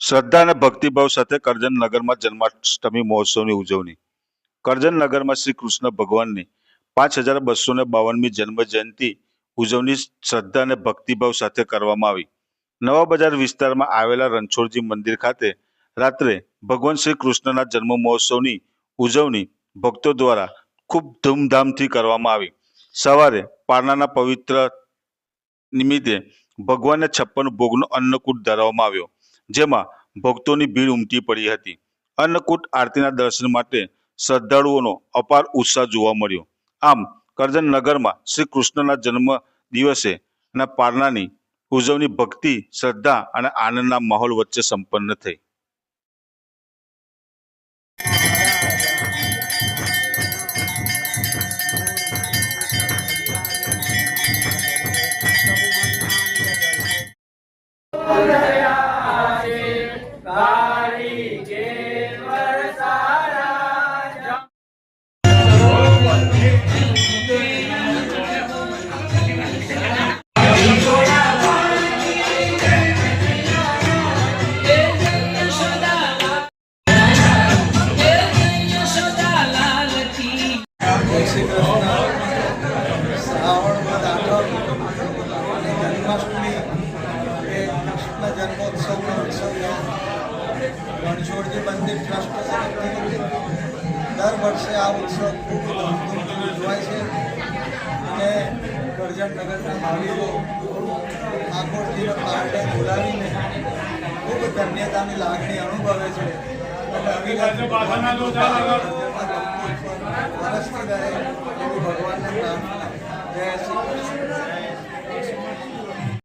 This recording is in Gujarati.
શ્રદ્ધા અને ભક્તિભાવ સાથે કરજણ નગરમાં જન્માષ્ટમી મહોત્સવની ઉજવણી. કરજણ નગરમાં શ્રી કૃષ્ણ ભગવાનની પાંચ હજાર બસો ને બાવનમી જન્મ જયંતિ ઉજવણી શ્રદ્ધા અને ભક્તિભાવ સાથે કરવામાં આવી. નવા બજાર વિસ્તારમાં આવેલા રણછોડજી મંદિર ખાતે રાત્રે ભગવાન શ્રી કૃષ્ણના જન્મ મહોત્સવની ઉજવણી ભક્તો દ્વારા ખૂબ ધૂમધામથી કરવામાં આવી. સવારે પારણાના પવિત્ર નિમિત્તે ભગવાનને છપ્પન ભોગનો અન્નકૂટ ધરાવવામાં આવ્યો. જેમાં ભક્તોની ભીડ ઉમટી પડી હતી. અન્નકૂટ આરતીના દર્શન માટે શ્રદ્ધાળુઓનો અપાર ઉત્સાહ જોવા મળ્યો. આમ, કરજણ નગરમાં શ્રી કૃષ્ણના જન્મ દિવસે અને પારણાની ઉજવણી ભક્તિ, શ્રદ્ધા અને આનંદના માહોલ વચ્ચે સંપન્ન થઈ. જય રણછોડજી મંદિર ટ્રસ્ટ દર વર્ષે આ ઉત્સવ ખૂબ ધૂમધામથી ઉજવાય છે. અને કરજણ નગરના ભાવિકો ઠાકોરજીને પારડે બોલાવીને ખૂબ ધન્યતાની લાગણી અનુભવે છે. અને અવિરત